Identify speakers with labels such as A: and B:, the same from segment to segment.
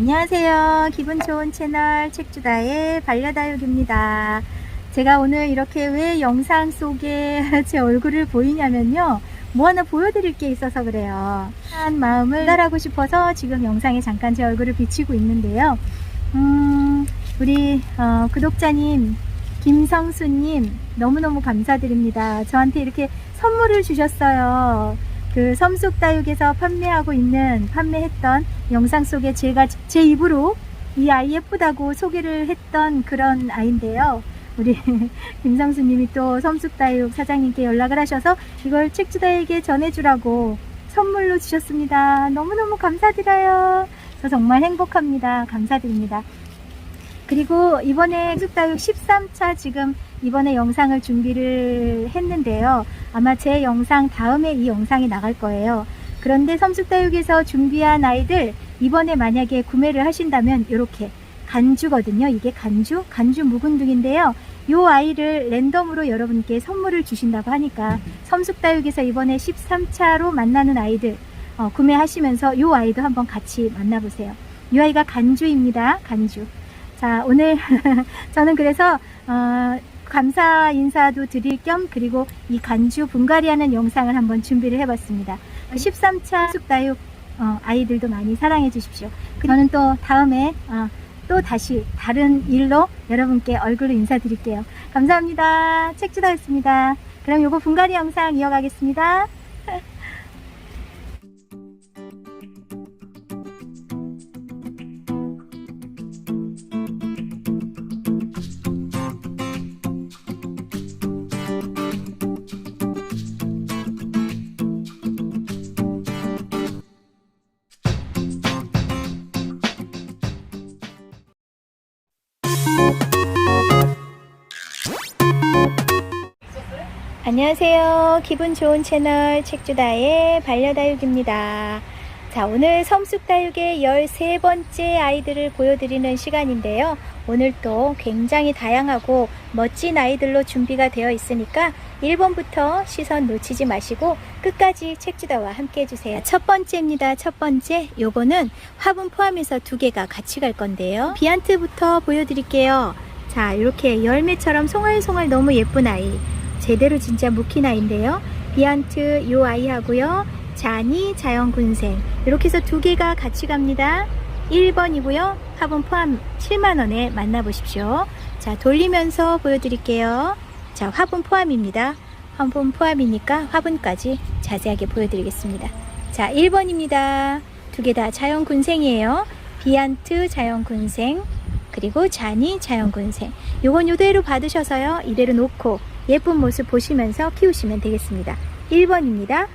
A: 안녕하세요. 기분 좋은 채널 책주다의 반려다육입니다. 제가 오늘 이렇게 왜 영상 속에 제 얼굴을 보이냐면요. 뭐 하나 보여드릴 게 있어서 그래요. 한 마음을 따라하고 싶어서 지금 영상에 잠깐 제 얼굴을 비치고 있는데요. 음, 우리 어, 구독자님 김성수님 너무너무 감사드립니다. 저한테 이렇게 선물을 주셨어요. 그 섬숙다육에서 판매하고 있는 판매했던 영상 속에 제가 제 입으로 이 아이 예쁘다고 소개를 했던 그런 아이인데요. 우리 김상수님이 또 섬숙다육 사장님께 연락을 하셔서 이걸 책주다에게 전해주라고 선물로 주셨습니다. 너무너무 감사드려요. 저 정말 행복합니다. 감사드립니다. 그리고 이번에 숙다육 13차 지금 이번에 영상을 준비를 했는데요. 아마 제 영상 다음에 이 영상이 나갈 거예요. 그런데 섬숙다육에서 준비한 아이들 이번에 만약에 구매를 하신다면 이렇게 간주거든요. 이게 간주? 간주 묵은둥인데요. 이 아이를 랜덤으로 여러분께 선물을 주신다고 하니까 섬숙다육에서 이번에 13차로 만나는 아이들 어, 구매하시면서 이 아이도 한번 같이 만나보세요. 이 아이가 간주입니다. 간주. 자, 오늘 저는 그래서 어, 감사 인사도 드릴 겸 그리고 이 간주 분갈이하는 영상을 한번 준비를 해봤습니다. 13차 숙다육 어, 아이들도 많이 사랑해 주십시오. 그- 저는 또 다음에 어, 또 다시 다른 일로 여러분께 얼굴로 인사드릴게요. 감사합니다. 책주다였습니다. 그럼 요거 분갈이 영상 이어가겠습니다. 안녕하세요. 기분 좋은 채널 책주다의 반려다육입니다. 자, 오늘 섬숙다육의 13번째 아이들을 보여드리는 시간인데요. 오늘 또 굉장히 다양하고 멋진 아이들로 준비가 되어 있으니까 1번부터 시선 놓치지 마시고 끝까지 책주다와 함께 해주세요. 첫 번째입니다. 첫 번째. 요거는 화분 포함해서 두 개가 같이 갈 건데요. 비안트부터 보여드릴게요. 자, 이렇게 열매처럼 송알송알 너무 예쁜 아이. 제대로 진짜 아이인데요. 비안트 요 아이하고요. 자니 자연군생 이렇게 해서 두 개가 같이 갑니다. 1번이고요. 화분 포함 7만원에 만나보십시오. 자 돌리면서 보여드릴게요. 자 화분 포함입니다. 화분 포함이니까 화분까지 자세하게 보여드리겠습니다. 자 1번입니다. 두 개 다 자연군생이에요. 비안트 자연군생 그리고 자니 자연군생 요건 요대로 받으셔서요. 이대로 놓고 예쁜 모습 보시면서 키우시면 되겠습니다. 1번입니다.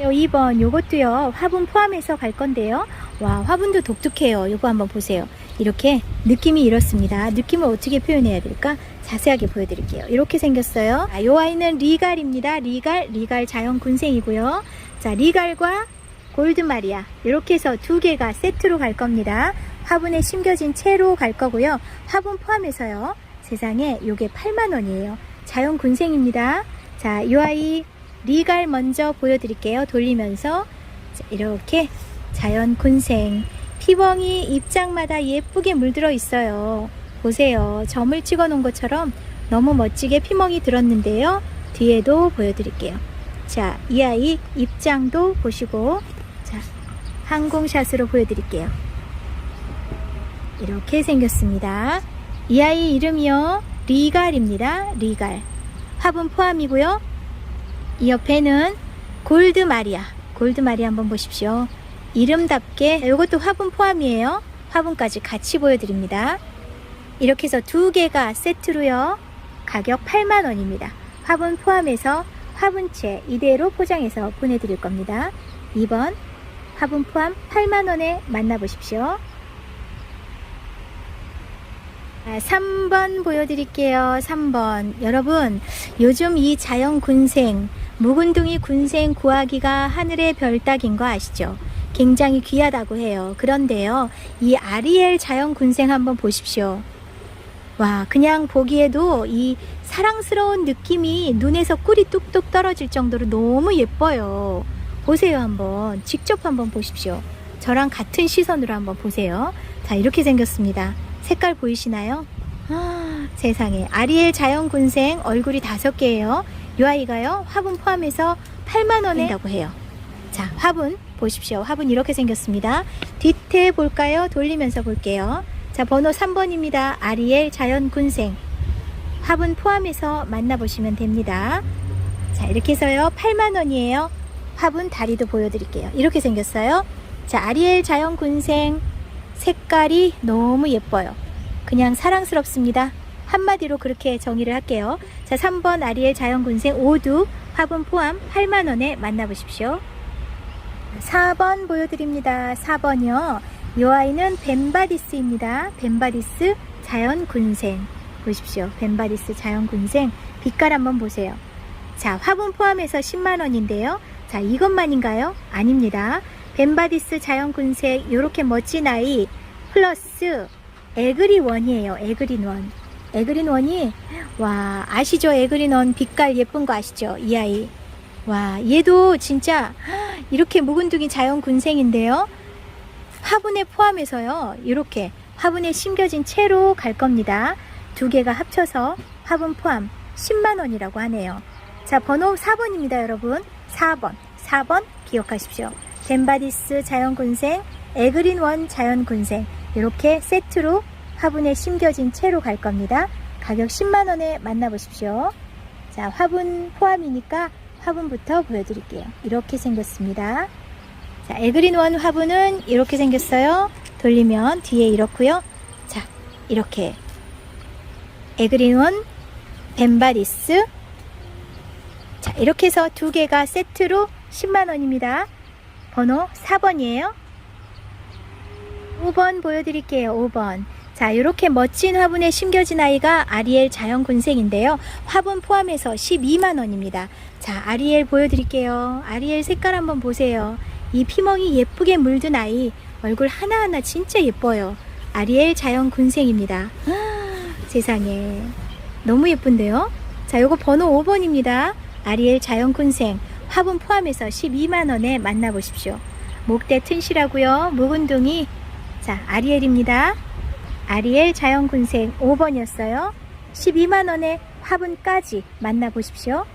A: 2번 요것도요 화분 포함해서 갈 건데요. 와 화분도 독특해요. 요거 한번 보세요. 이렇게 느낌이 이렇습니다. 느낌을 어떻게 표현해야 될까? 자세하게 보여드릴게요. 이렇게 생겼어요. 아, 요 아이는 리갈입니다. 리갈 리갈 자연 군생이고요. 자 리갈과 골드마리아 이렇게 해서 두 개가 세트로 갈 겁니다. 화분에 심겨진 채로 갈 거고요. 화분 포함해서요 세상에 요게 8만원이에요 자연 군생입니다 자요 아이 리갈 먼저 보여드릴게요. 돌리면서 자, 이렇게 자연 군생 피멍이 입장마다 예쁘게 물들어 있어요. 보세요. 점을 찍어 놓은 것처럼 너무 멋지게 피멍이 들었는데요. 뒤에도 보여드릴게요. 자, 이 아이 입장도 보시고 자, 항공샷으로 보여드릴게요. 이렇게 생겼습니다. 이 아이 이름이요. 리갈입니다. 리갈. 화분 포함이고요. 이 옆에는 골드 마리아. 골드 마리아 한번 보십시오. 이름답게 이것도 화분 포함이에요. 화분까지 같이 보여드립니다. 이렇게 해서 두 개가 세트로요. 가격 8만 원입니다. 화분 포함해서 화분채 이대로 포장해서 보내드릴 겁니다. 2번 화분 포함 8만 원에 만나보십시오. 아, 3번 보여드릴게요. 3번. 여러분, 요즘 이 자연 군생, 묵은둥이 군생 구하기가 하늘의 별따기인 거 아시죠? 굉장히 귀하다고 해요. 그런데요, 이 아리엘 자연 군생 한번 보십시오. 와, 그냥 보기에도 이 사랑스러운 느낌이 눈에서 꿀이 뚝뚝 떨어질 정도로 너무 예뻐요. 보세요, 한번. 직접 한번 보십시오. 저랑 같은 시선으로 한번 보세요. 자, 이렇게 생겼습니다. 색깔 보이시나요? 아, 세상에. 아리엘 자연군생 얼굴이 다섯 개예요. 이 아이가요, 화분 포함해서 8만 원에 된다고 해요. 자, 화분 보십시오. 화분 이렇게 생겼습니다. 뒤태 볼까요? 돌리면서 볼게요. 자, 번호 3번입니다. 아리엘 자연군생. 화분 포함해서 만나보시면 됩니다. 자, 이렇게 해서요. 8만 원이에요. 화분 다리도 보여드릴게요. 이렇게 생겼어요. 자, 아리엘 자연군생. 색깔이 너무 예뻐요. 그냥 사랑스럽습니다. 한마디로 그렇게 정의를 할게요. 자, 3번 아리엘 자연군생 5두 화분 포함 8만원에 만나보십시오. 4번 보여드립니다. 4번이요. 이 아이는 벤바디스입니다. 벤바디스 자연군생. 보십시오. 벤바디스 자연군생. 빛깔 한번 보세요. 자, 화분 포함해서 10만원인데요. 자, 이것만인가요? 아닙니다. 벤바디스 자연군색 이렇게 멋진 아이 플러스 에그린 원이에요. 에그린 원. 에그린 원이 와 아시죠? 에그린 원 빛깔 예쁜 거 아시죠? 이 아이. 와 얘도 진짜 이렇게 묵은둥이 자연군생인데요. 화분에 포함해서요. 이렇게 화분에 심겨진 채로 갈 겁니다. 두 개가 합쳐서 화분 포함 10만 원이라고 하네요. 자, 번호 4번입니다, 여러분. 4번. 4번 기억하십시오. 덴바디스 자연군생, 에그린원 자연군생. 이렇게 세트로 화분에 심겨진 채로 갈 겁니다. 가격 10만원에 만나보십시오. 자, 화분 포함이니까 화분부터 보여드릴게요. 이렇게 생겼습니다. 자, 에그린원 화분은 이렇게 생겼어요. 돌리면 뒤에 이렇고요. 자, 이렇게 에그린원, 벤바리스. 자, 이렇게 해서 두 개가 세트로 10만원입니다. 번호 4번이에요. 5번 보여드릴게요. 5번. 자, 이렇게 멋진 화분에 심겨진 아이가 아리엘 자연군생인데요. 화분 포함해서 12만원입니다. 자, 아리엘 보여드릴게요. 아리엘 색깔 한번 보세요. 이 피멍이 예쁘게 물든 아이. 얼굴 하나하나 진짜 예뻐요. 아리엘 자연군생입니다. 세상에. 너무 예쁜데요? 자, 요거 번호 5번입니다. 아리엘 자연군생. 화분 포함해서 12만원에 만나보십시오. 목대 튼실하고요. 묵은둥이. 자, 아리엘입니다. 아리엘 자연군생 5번이었어요. 12만원에 화분까지 만나보십시오.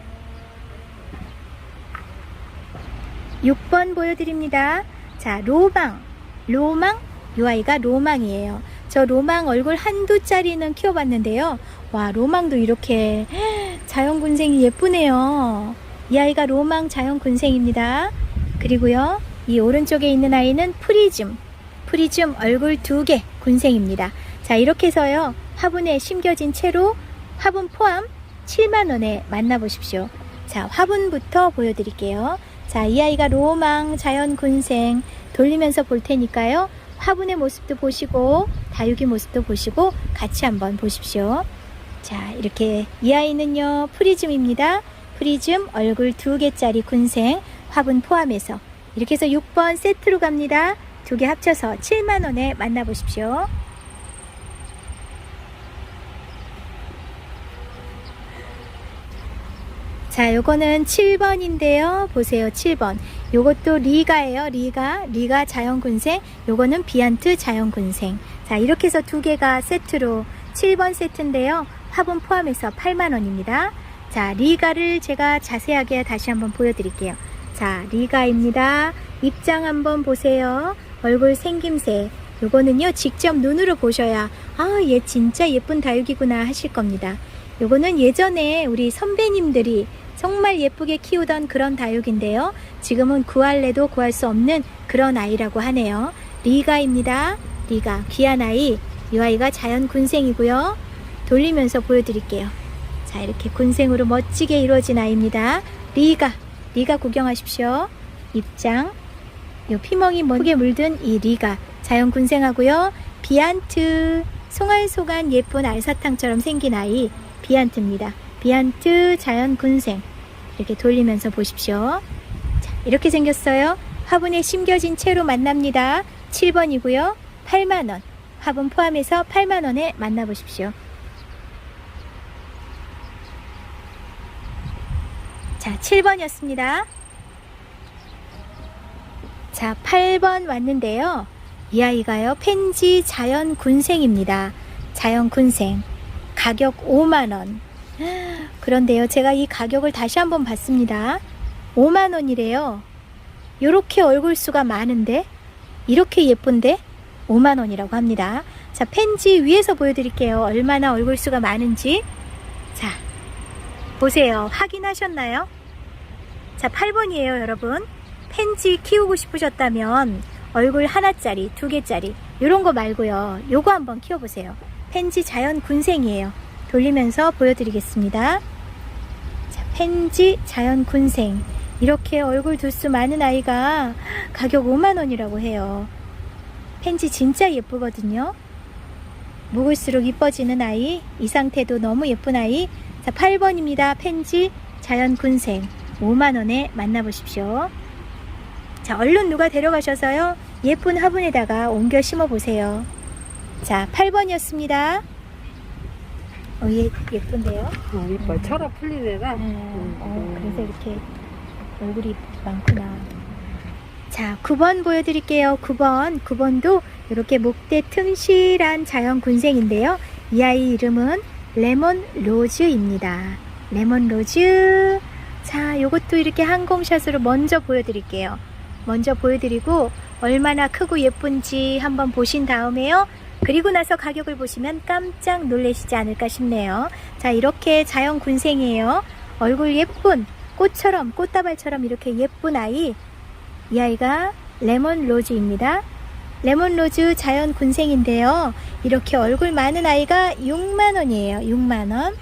A: 6번 보여드립니다. 자, 로망. 로망? 이 아이가 로망이에요. 저 로망 얼굴 한두 짜리는 키워봤는데요. 와, 로망도 이렇게 자연군생이 예쁘네요. 이 아이가 로망 자연 군생입니다. 그리고요, 이 오른쪽에 있는 아이는 프리즘. 프리즘 얼굴 두 개 군생입니다. 자, 이렇게 해서요, 화분에 심겨진 채로 화분 포함 7만원에 만나보십시오. 자, 화분부터 보여드릴게요. 자, 이 아이가 로망 자연 군생 돌리면서 볼 테니까요. 화분의 모습도 보시고 다육이 모습도 보시고 같이 한번 보십시오. 자, 이렇게 이 아이는요. 프리즘입니다. 프리즘 얼굴 두 개짜리 군생 화분 포함해서 이렇게 해서 6번 세트로 갑니다. 두 개 합쳐서 7만 원에 만나보십시오. 자, 요거는 7번인데요. 보세요. 7번. 요것도 리가예요. 리가. 리가 자연군생. 요거는 비안트 자연군생. 자, 이렇게 해서 두 개가 세트로 7번 세트인데요. 화분 포함해서 8만원입니다. 자, 리가를 제가 자세하게 다시 한번 보여드릴게요. 자, 리가입니다. 입장 한번 보세요. 얼굴 생김새. 요거는요, 직접 눈으로 보셔야, 아, 얘 진짜 예쁜 다육이구나 하실 겁니다. 요거는 예전에 우리 선배님들이 정말 예쁘게 키우던 그런 다육인데요. 지금은 구할래도 구할 수 없는 그런 아이라고 하네요. 리가입니다. 리가. 귀한 아이. 이 아이가 자연 군생이고요. 돌리면서 보여드릴게요. 자, 이렇게 군생으로 멋지게 이루어진 아이입니다. 리가. 리가 구경하십시오. 입장. 요 피멍이 멋게 물든 이 리가. 자연 군생하고요. 비안트. 송알송한 예쁜 알사탕처럼 생긴 아이. 비안트입니다. 비안트 자연 군생. 이렇게 돌리면서 보십시오. 자, 이렇게 생겼어요. 화분에 심겨진 채로 만납니다. 7번이고요. 8만원. 화분 포함해서 8만원에 만나보십시오. 자, 7번이었습니다. 자, 8번 왔는데요. 이 아이가요, 펜지 자연 군생입니다. 자연 군생. 가격 5만원. 그런데요, 제가 이 가격을 다시 한번 봤습니다. 5만원이래요. 요렇게 얼굴 수가 많은데, 이렇게 예쁜데, 5만원이라고 합니다. 자, 펜지 위에서 보여드릴게요. 얼마나 얼굴 수가 많은지. 자, 보세요. 확인하셨나요? 자, 8번이에요, 여러분. 펜지 키우고 싶으셨다면 얼굴 하나짜리, 두 개짜리 이런 거 말고요. 요거 한번 키워보세요. 펜지 자연 군생이에요. 돌리면서 보여드리겠습니다. 자, 펜지 자연 군생. 이렇게 얼굴 두수 많은 아이가 가격 5만원이라고 해요. 펜지 진짜 예쁘거든요. 묵을수록 이뻐지는 아이, 이 상태도 너무 예쁜 아이. 자, 8번입니다. 펜지 자연 군생. 5만원에 만나보십시오. 자, 얼른 누가 데려가셔서요. 예쁜 화분에다가 옮겨 심어 보세요. 자, 8번이었습니다. 어, 얘 예쁜데요?
B: 어, 이뻐. 철화 풀린 애가.
A: 음, 어, 그래서 이렇게 얼굴이 많구나. 자, 9번 보여드릴게요. 9번. 9번도 이렇게 목대 튼실한 자연 군생인데요. 이 아이 이름은 레몬 로즈입니다. 레몬 로즈. 자, 요것도 이렇게 항공샷으로 먼저 보여드릴게요. 먼저 보여드리고 얼마나 크고 예쁜지 한번 보신 다음에요. 그리고 나서 가격을 보시면 깜짝 놀라시지 않을까 싶네요. 자, 이렇게 자연 군생이에요. 얼굴 예쁜 꽃처럼 꽃다발처럼 이렇게 예쁜 아이. 이 아이가 레몬 로즈입니다. 레몬 로즈 자연 군생인데요. 이렇게 얼굴 많은 아이가 6만 원이에요. 6만 원.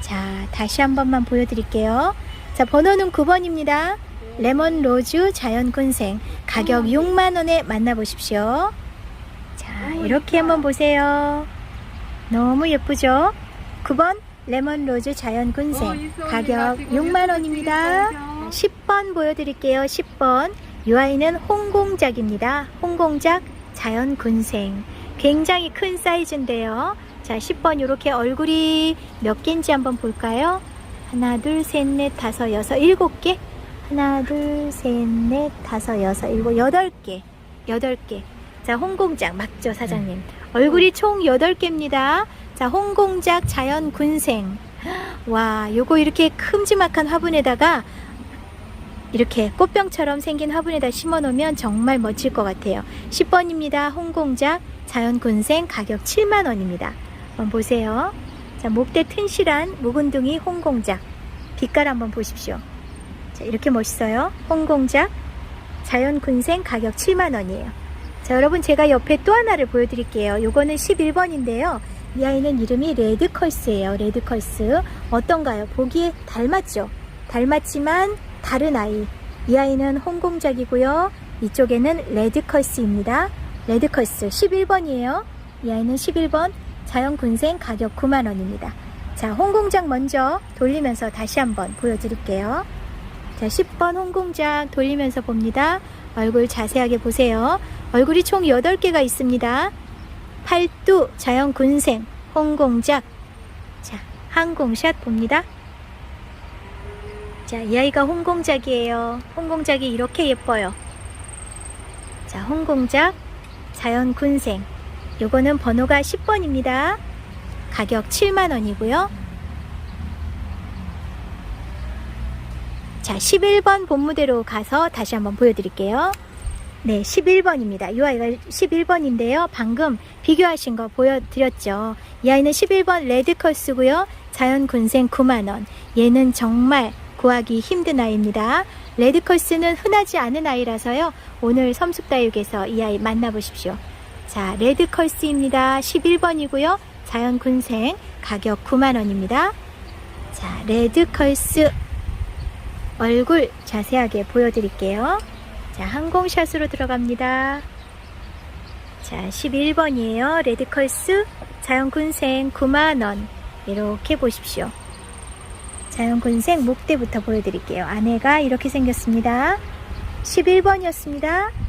A: 자, 다시 한 번만 보여드릴게요. 자, 번호는 9번입니다. 레몬 로즈 자연 군생 가격 6만 원에 만나보십시오. 자, 이렇게 한번 보세요. 너무 예쁘죠? 9번 레몬 로즈 자연 군생 가격 6만 원입니다. 10번 보여드릴게요. 10번. 이 아이는 홍공작입니다. 홍공작 자연 군생. 굉장히 큰 사이즈인데요. 자, 10번 이렇게 얼굴이 몇 개인지 한번 볼까요? 하나, 둘, 셋, 넷, 다섯, 여섯, 일곱 개. 하나, 둘, 셋, 넷, 다섯, 여섯, 일곱, 여덟 개. 여덟 개. 자, 홍공작 맞죠, 사장님? 얼굴이 총 여덟 개입니다. 자, 홍공작 자연 군생. 와, 요거 이렇게 큼지막한 화분에다가 이렇게 꽃병처럼 생긴 화분에다 심어 놓으면 정말 멋질 것 같아요. 10번입니다. 홍공작 자연군생 가격 7만원입니다. 한번 보세요. 자, 목대 튼실한 묵은둥이 홍공작. 빛깔 한번 보십시오. 자, 이렇게 멋있어요. 홍공작 자연군생 가격 7만원이에요. 자, 여러분 제가 옆에 또 하나를 보여드릴게요. 요거는 11번인데요. 이 아이는 이름이 레드컬스예요. 레드컬스. 어떤가요? 보기에 닮았죠? 닮았지만 다른 아이. 이 아이는 홍공작이고요. 이쪽에는 레드컬스입니다. 레드컬스 11번이에요. 이 아이는 11번 자연군생 가격 9만원입니다. 자, 홍공작 먼저 돌리면서 다시 한번 보여드릴게요. 자, 10번 홍공작 돌리면서 봅니다. 얼굴 자세하게 보세요. 얼굴이 총 8개가 있습니다. 팔두 자연군생 홍공작 자, 항공샷 봅니다. 자, 이 아이가 홍공작이에요. 홍공작이 이렇게 예뻐요. 자, 홍공작 자연군생 요거는 번호가 10번입니다. 가격 7만원이고요. 자, 11번 본무대로 가서 다시 한번 보여드릴게요. 네, 11번입니다. 이 아이가 11번인데요. 방금 비교하신 거 보여드렸죠. 이 아이는 11번 레드컬스고요. 자연군생 9만원. 얘는 정말 구하기 힘든 아이입니다. 레드컬스는 흔하지 않은 아이라서요. 오늘 섬숙다육에서 이 아이 만나보십시오. 자, 레드 컬스입니다. 11번이고요. 자연 군생 가격 9만원입니다. 자, 레드 컬스 얼굴 자세하게 보여드릴게요. 자, 항공샷으로 들어갑니다. 자, 11번이에요. 레드컬스 자연군생 9만원. 이렇게 보십시오. 자연군생 목대부터 보여드릴게요. 안에가 이렇게 생겼습니다. 11번이었습니다.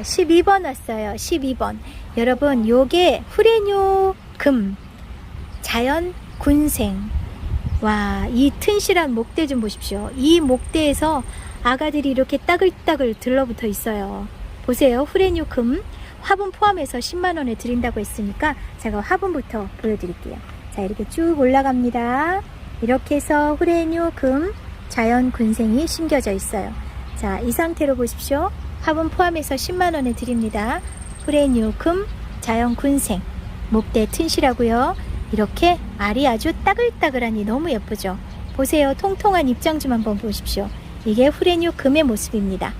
A: 12번 왔어요. 12번. 여러분, 요게 후레뇨 금 자연 군생 와, 이 튼실한 목대 좀 보십시오. 이 목대에서 아가들이 이렇게 따글따글 들러붙어 있어요. 보세요. 후레뉴 금 화분 포함해서 10만 원에 드린다고 했으니까 제가 화분부터 보여드릴게요. 자, 이렇게 쭉 올라갑니다. 이렇게 해서 후레뉴 금 자연 군생이 심겨져 있어요. 자, 이 상태로 보십시오. 화분 포함해서 10만 원에 드립니다. 후레뉴 금 자연 군생 목대 튼실하고요. 이렇게 알이 아주 따글따글하니 너무 예쁘죠. 보세요. 통통한 입장 좀 한번 보십시오. 이게 후레뉴 금의 모습입니다.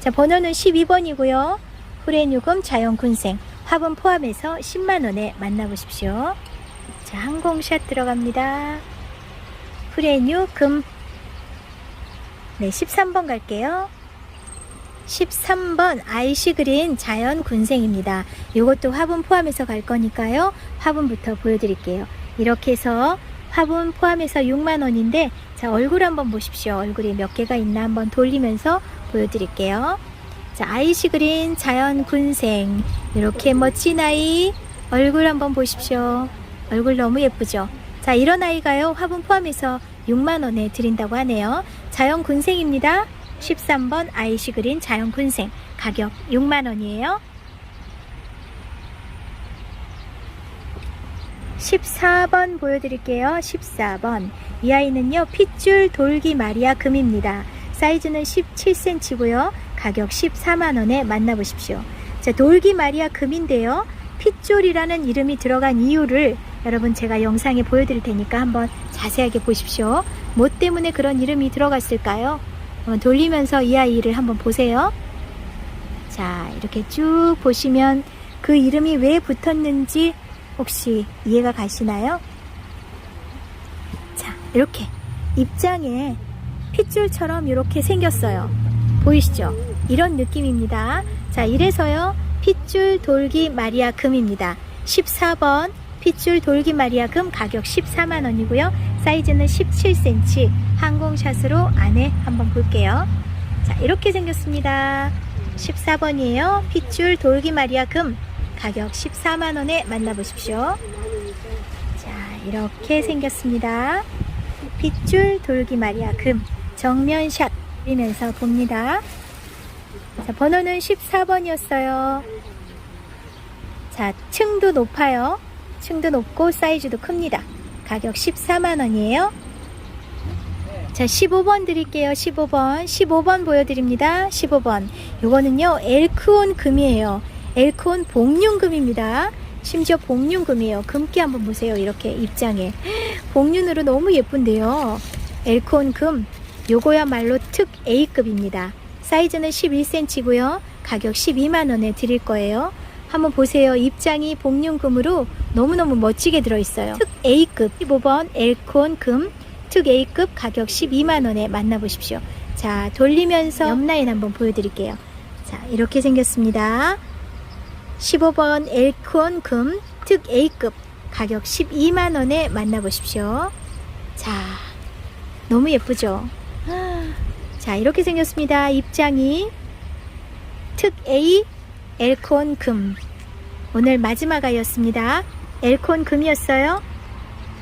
A: 자, 번호는 12번이고요. 후레뉴 금 자연 군생 화분 포함해서 10만 원에 만나보십시오. 자, 항공샷 들어갑니다. 후레뉴 금 네, 13번 갈게요. 13번 아이시 그린 자연 군생입니다. 이것도 화분 포함해서 갈 거니까요. 화분부터 보여드릴게요. 이렇게 해서 화분 포함해서 6만 원인데 자 얼굴 한번 보십시오. 얼굴이 몇 개가 있나 한번 돌리면서 보여드릴게요. 자 아이시 그린 자연 군생 이렇게 멋진 아이 얼굴 한번 보십시오. 얼굴 너무 예쁘죠? 자 이런 아이가요 화분 포함해서 6만 원에 드린다고 하네요. 자연 군생입니다. 13번 아이시 그린 자연 군생 가격 6만 원이에요. 14번 보여드릴게요. 14번. 이 아이는요, 핏줄 돌기 마리아 금입니다. 사이즈는 17cm고요. 가격 14만원에 만나보십시오. 자, 돌기 마리아 금인데요. 핏줄이라는 이름이 들어간 이유를 여러분 제가 영상에 보여드릴 테니까 한번 자세하게 보십시오. 뭐 때문에 그런 이름이 들어갔을까요? 어, 돌리면서 이 아이를 한번 보세요. 자, 이렇게 쭉 보시면 그 이름이 왜 붙었는지 혹시 이해가 가시나요? 자, 이렇게 입장에 핏줄처럼 이렇게 생겼어요. 보이시죠? 이런 느낌입니다. 자, 이래서요. 핏줄 돌기 마리아 금입니다. 14번 핏줄 돌기 마리아 금 가격 14만 원이고요. 사이즈는 17cm 항공샷으로 안에 한번 볼게요. 자, 이렇게 생겼습니다. 14번이에요. 핏줄 돌기 마리아 금 가격 14만 원에 만나보십시오. 자, 이렇게 생겼습니다. 핏줄 돌기 마리아 금 정면샷 드리면서 봅니다. 자, 번호는 14번이었어요. 자, 층도 높아요. 층도 높고 사이즈도 큽니다. 가격 14만 원이에요. 자, 15번 드릴게요. 15번. 15번 보여드립니다. 15번. 요거는요, 엘크온 금이에요. 엘크온 복륜금입니다. 심지어 복륜금이에요. 금기 한번 보세요. 이렇게 입장에. 복륜으로 너무 예쁜데요. 엘크온 금. 요거야말로 특 A급입니다. 사이즈는 11cm고요. 가격 12만원에 드릴 거예요. 한번 보세요. 입장이 복륜금으로 너무너무 멋지게 들어있어요. 특 A급 15번 엘콘 금 특 A급 가격 12만원에 만나보십시오. 자, 돌리면서 옆라인 한번 보여드릴게요. 자, 이렇게 생겼습니다. 15번 엘콘 금 특 A급 가격 12만원에 만나보십시오. 자, 너무 예쁘죠? 자, 이렇게 생겼습니다. 입장이 특 A 엘콘 금. 오늘 마지막 아이였습니다. 엘콘 금이었어요.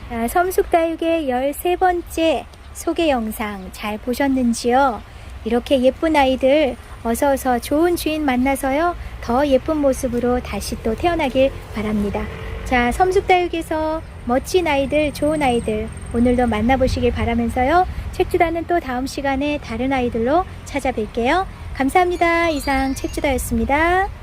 A: 자, 섬숙다육의 13번째 소개 영상 잘 보셨는지요? 이렇게 예쁜 아이들 어서 어서 좋은 주인 만나서요. 더 예쁜 모습으로 다시 또 태어나길 바랍니다. 자, 섬숙다육에서 멋진 아이들, 좋은 아이들 오늘도 만나보시길 바라면서요. 책주다는 또 다음 시간에 다른 아이들로 찾아뵐게요. 감사합니다. 이상 책주다였습니다.